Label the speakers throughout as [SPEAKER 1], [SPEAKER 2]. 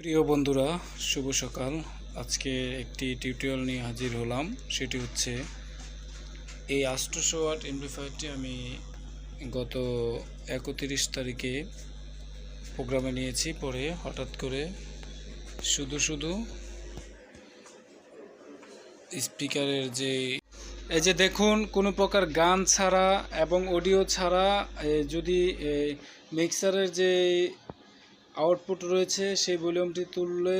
[SPEAKER 1] প্রিয় বন্ধুরা, শুভ সকাল। আজকে একটি টিউটোরিয়াল নিয়ে হাজির হলাম। সেটি হচ্ছে এই আষ্টশো ওয়াট এমপ্লিফায়ারটি আমি গত একত্রিশ তারিখে প্রোগ্রামে নিয়েছি। পরে হঠাৎ করে শুধু শুধু স্পিকারের যে এই যে দেখুন, কোনো প্রকার গান ছাড়া এবং অডিও ছাড়া যদি মিক্সারের যে আউটপুট রয়েছে, সেই ভলিউমটি তুললে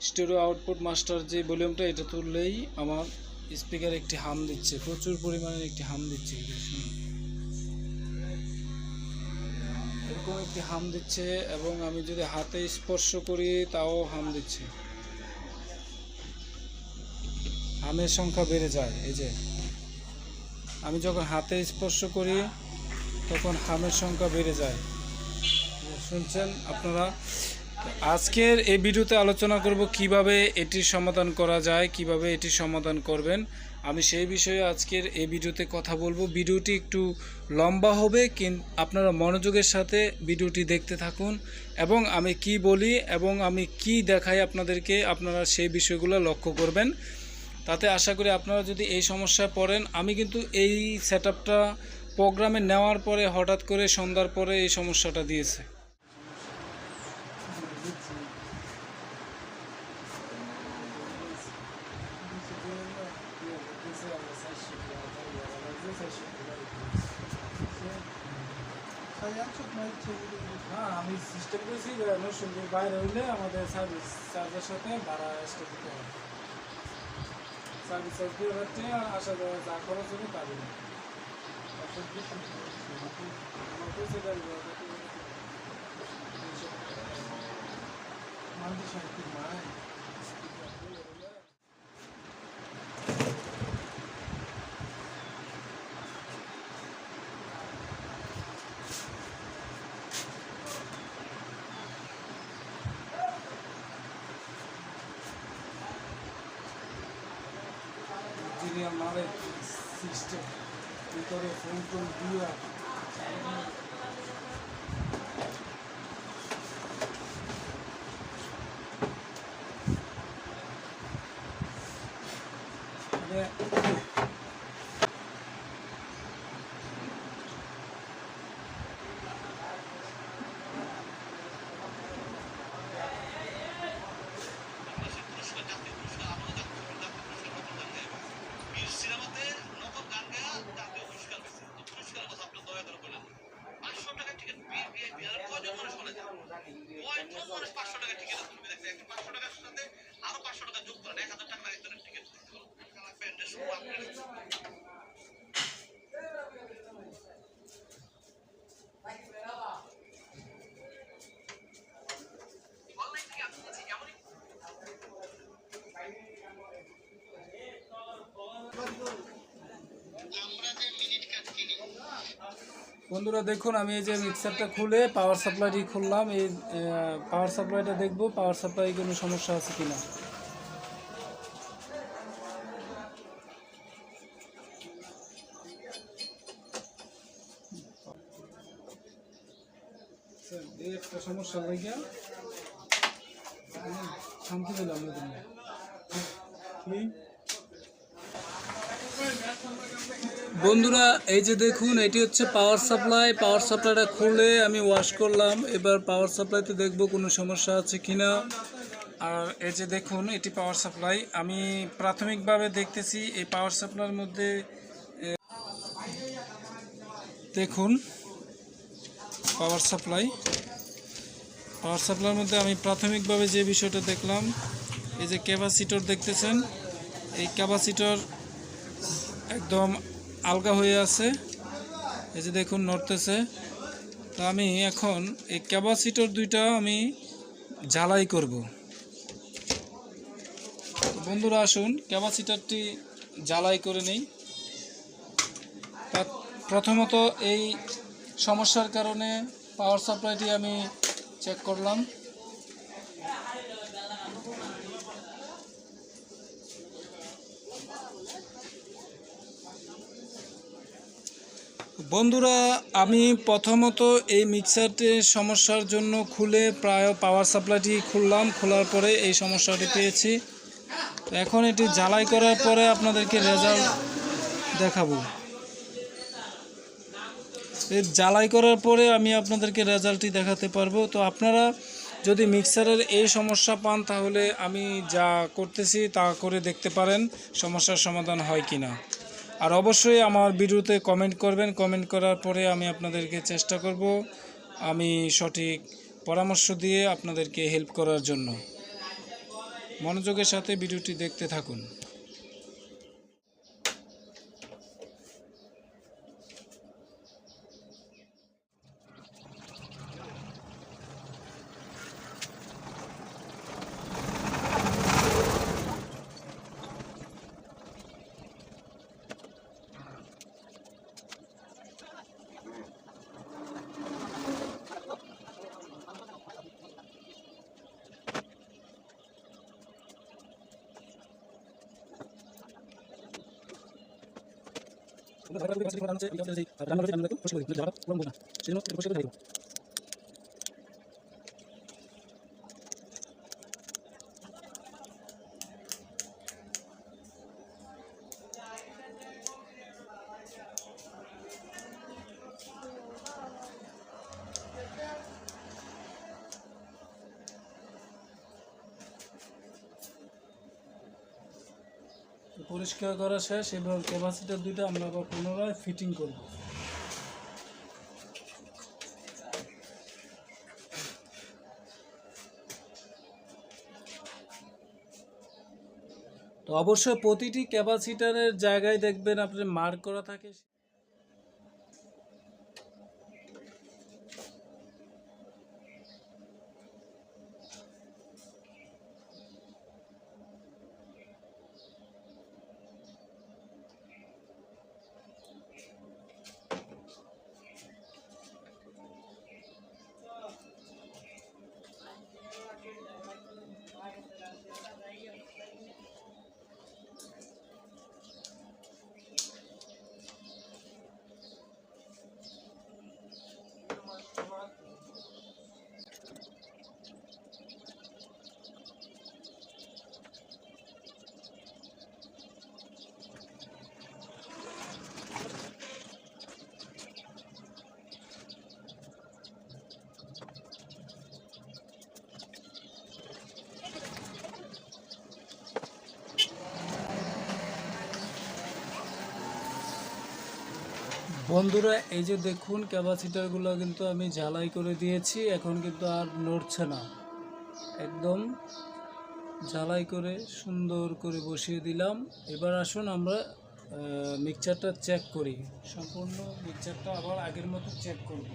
[SPEAKER 1] স্টেরিও আউটপুট মাস্টার যে ভলিউমটা, এটা তুললেই আমার স্পিকার একটি হাম দিচ্ছে, প্রচুর পরিমাণে একটি হাম দিচ্ছে। এরকম একটি হাম দিচ্ছে এবং আমি যদি হাতে স্পর্শ করি, তাও হাম দিচ্ছে। হামের সংখ্যা বেড়ে যায়, এই যে। আমি যখন হাতে স্পর্শ করি, তখন হামের সংখ্যা বেড়ে যায়। শুনছেন আপনারা। আজকের এই ভিডিওতে আলোচনা করব কীভাবে এটির সমাধান করা যায়, কীভাবে এটির সমাধান করবেন। আমি সেই বিষয়ে আজকের এই ভিডিওতে কথা বলব। ভিডিওটি একটু লম্বা হবে কিন্তু আপনারা মনোযোগের সাথে ভিডিওটি দেখতে থাকুন এবং আমি কি বলি এবং আমি কি দেখাই আপনাদেরকে, আপনারা সেই বিষয়গুলো লক্ষ্য করবেন। তাতে আশা করি আপনারা যদি এই সমস্যায় পড়েন, আমি কিন্তু এই সেট প্রোগ্রামে নেওয়ার পরে হঠাৎ করে সন্ধ্যার পরে এই সমস্যাটা দিয়েছে। আমি সিস্টেম করেছি নরসিংদীর বাইরে হইলে আমাদের সার্ভিস চার্জের সাথে ভাড়া এক্সট্রা দিতে হবে সার্ভিস চার্জ দিয়ে আর আসা যাওয়া যা খরচ হবে তা দিন সিস্টেম ভিতরে ফোন টোন দিয়ে মানে
[SPEAKER 2] সিনেমাতে নকল গান গায়া জাতীয় পুরস্কার পেয়েছে তো পুরস্কারের কথা আপনি দয়া করে বলেন পাঁচশো টাকা টিকিট ভিআইপি আর কয়জন পাঁচশো টাকা টিকিট তুমি একটা পাঁচশো টাকার সাথে আরও পাঁচশো টাকা যোগ করেন এক হাজার টাকা একজনের টিকিট। প্যান্টের
[SPEAKER 1] বন্ধুরা, দেখুন, আমি এই যে মিক্সারটা খুলে পাওয়ার সাপ্লাইটি খুললাম। এই পাওয়ার সাপ্লাইটা দেখব পাওয়ার সাপ্লাই কোনো সমস্যা আছে কিনা। একটা সমস্যা লাগিয়া আমি শান্তি না তুমি কি বন্ধুরা, এই যে দেখুন, এটি হচ্ছে পাওয়ার সাপ্লাই পাওয়ার সাপ্লাইটা খুলে আমি ওয়াশ করলাম। এবার পাওয়ার সাপ্লাইতে দেখব কোনো সমস্যা আছে কিনা। আর এই যে দেখুন, এটি পাওয়ার সাপ্লাই আমি প্রাথমিকভাবে দেখতেছি, এই পাওয়ার সাপ্লাইয়ের মধ্যে দেখুন পাওয়ার সাপ্লাই পাওয়ার সাপ্লাইয়ের মধ্যে আমি প্রাথমিকভাবে যে বিষয়টা দেখলাম, এই যে ক্যাপাসিটর দেখতেছেন, এই ক্যাপাসিটর একদম আলগা হয়ে আছে। এই যে দেখুন, নড়তেছে। তো আমি এখন এই ক্যাপাসিটর দুইটা আমি জ্বালাই করব। বন্ধুরা, আসুন, ক্যাপাসিটরটি জ্বালাই করে নেই। প্রথমত এই সমস্যার কারণে পাওয়ার সাপ্লাইটি আমি চেক করলাম। বন্ধুরা, আমি প্রথমত এই মিক্সারটির সমস্যার জন্য খুলে প্রায় পাওয়ার সাপ্লাইটি খুললাম। খোলার পরে এই সমস্যাটি পেয়েছি। এখন এটি জ্বালাই করার পরে আপনাদেরকে রেজাল্ট দেখাবো। এর জ্বালাই করার পরে আমি আপনাদেরকে রেজাল্টটি দেখাতে পারব। তো আপনারা যদি মিক্সারের এই সমস্যা পান, তাহলে আমি যা করতেছি তা করে দেখতে পারেন সমস্যার সমাধান হয় কি না আর অবশ্যই আমার ভিডিওতে কমেন্ট করবেন। কমেন্ট করার পরে আমি আপনাদেরকে চেষ্টা করব আমি সঠিক পরামর্শ দিয়ে আপনাদেরকে হেল্প করার জন্য। মনোযোগের সাথে ভিডিওটি দেখতে থাকুন। পরিষ্কার করা শেষ এবং ক্যাপাসিটার দুইটা আমরা আবার পুনরায় ফিটিং করব। তো অবশ্যই প্রতিটি ক্যাপাসিটারের জায়গায় দেখবেন আপনি মার্ক করা থাকে। বন্ধুরা, এই যে দেখুন, ক্যাপাসিটারগুলো কিন্তু আমি ঝালাই করে দিয়েছি, এখন কিন্তু আর নড়ছে না। একদম ঝালাই করে, সুন্দর করে বসিয়ে দিলাম। এবার আসুন আমরা মিক্সারটা চেক করি। সম্পূর্ণ মিক্সারটা আবার আগের মতো চেক করব।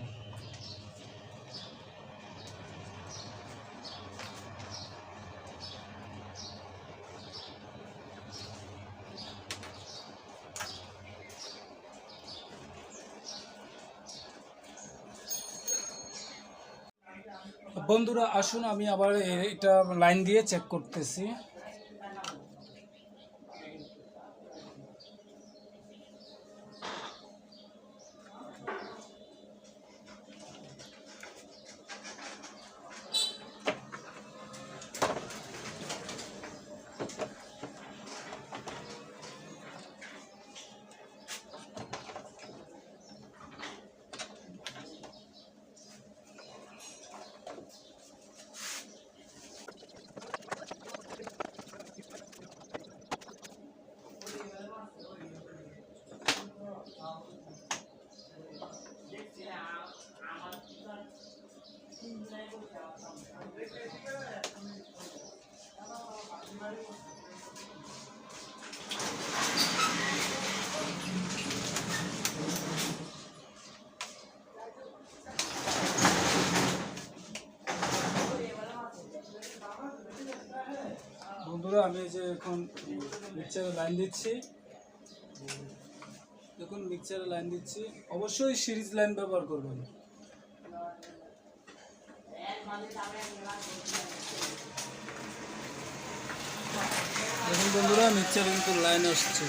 [SPEAKER 1] বন্ধুরা আসুন আমি আবার এটা লাইন দিয়ে চেক করতেছি বন্ধুরা আমি এই যে এখন মিক্সচারে লাইন দিচ্ছি। দেখুন মিক্সচারে লাইন দিচ্ছি। অবশ্যই সিরিজ লাইন ব্যবহার করবেন। দেখুন বন্ধুরা মিক্সচারে কিন্তু লাইন আসছে।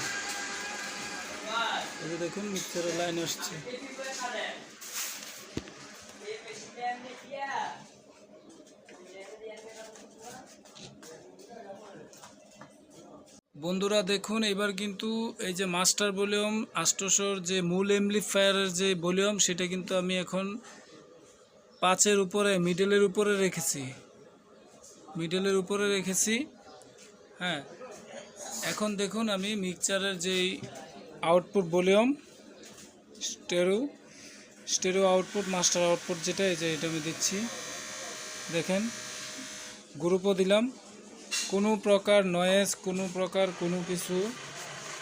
[SPEAKER 1] দেখুন মিক্সারের লাইন আসছে। বন্ধুরা, দেখুন, এবার কিন্তু এই যে মাস্টার ভলিউম, আষ্টশোর যে মূল এমপ্লিফায়ারের যে ভলিউম, সেটা কিন্তু আমি এখন পাঁচের উপরে মিডলের উপরে রেখেছি। মিডলের উপরে রেখেছি হ্যাঁ। এখন দেখুন, আমি মিক্সচারের যেই output volume stereo stereo output master output যেটা, এই যে এটা আমি দিচ্ছি। দেখেন গ্রুপও দিলাম। কোনো প্রকার নয়েজ কোনো প্রকার কোনো কিছু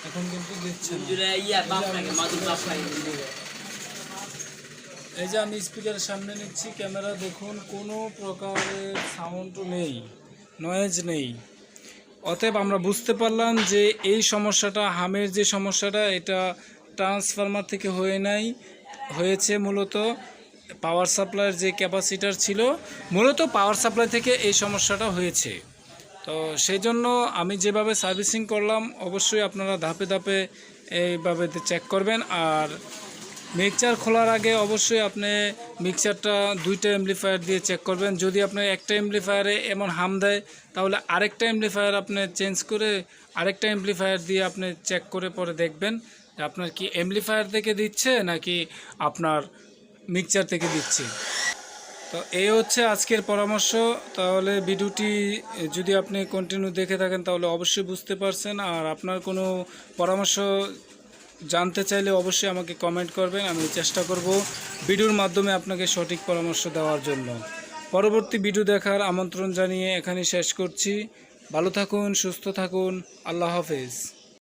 [SPEAKER 1] এখন কিন্তু দিচ্ছে এই যে আমি স্পিকারের সামনে নিচ্ছি, ক্যামেরা দেখুন, কোনো প্রকারের সাউন্ড নেই নয়েজ নেই। অতএব আমরা বুঝতে পারলাম যে এই সমস্যাটা, হামের যে সমস্যাটা, এটা ট্রান্সফরমার থেকে হয়ে নাই, হয়েছে মূলত পাওয়ার সাপ্লাইয়ের যে ক্যাপাসিটার ছিল, মূলত পাওয়ার সাপ্লাই থেকে এই সমস্যাটা হয়েছে। তো সেই জন্য আমি যেভাবে সার্ভিসিং করলাম, অবশ্যই আপনারা ধাপে ধাপে এইভাবে চেক করবেন। আর মিক্সচার খোলার আগে অবশ্যই আপনি মিক্সচারটা দুইটা এমপ্লিফায়ার দিয়ে চেক করবেন। যদি আপনার একটা এমপ্লিফায়ারে এমন হাম দেয়, তাহলে আরেকটা এমপ্লিফায়ার আপনি চেঞ্জ করে আরেকটা এমপ্লিফায়ার দিয়ে আপনি চেক করে পরে দেখবেন আপনার কি এমপ্লিফায়ার থেকে দিচ্ছে নাকি আপনার মিক্সচার থেকে দিচ্ছে। তো এই হচ্ছে আজকের পরামর্শ। তাহলে ভিডিওটি যদি আপনি কন্টিনিউ দেখে থাকেন, তাহলে অবশ্যই বুঝতে পারছেন। আর আপনার কোনো পরামর্শ জানতে চাইলে অবশ্যই আমাকে কমেন্ট করবেন, আমি চেষ্টা করব ভিডিওর মাধ্যমে আপনাকে সঠিক পরামর্শ দেওয়ার জন্য। পরবর্তী ভিডিও দেখার আমন্ত্রণ জানিয়ে এখানে শেষ করছি। ভালো থাকুন, সুস্থ থাকুন, আল্লাহ হাফেজ।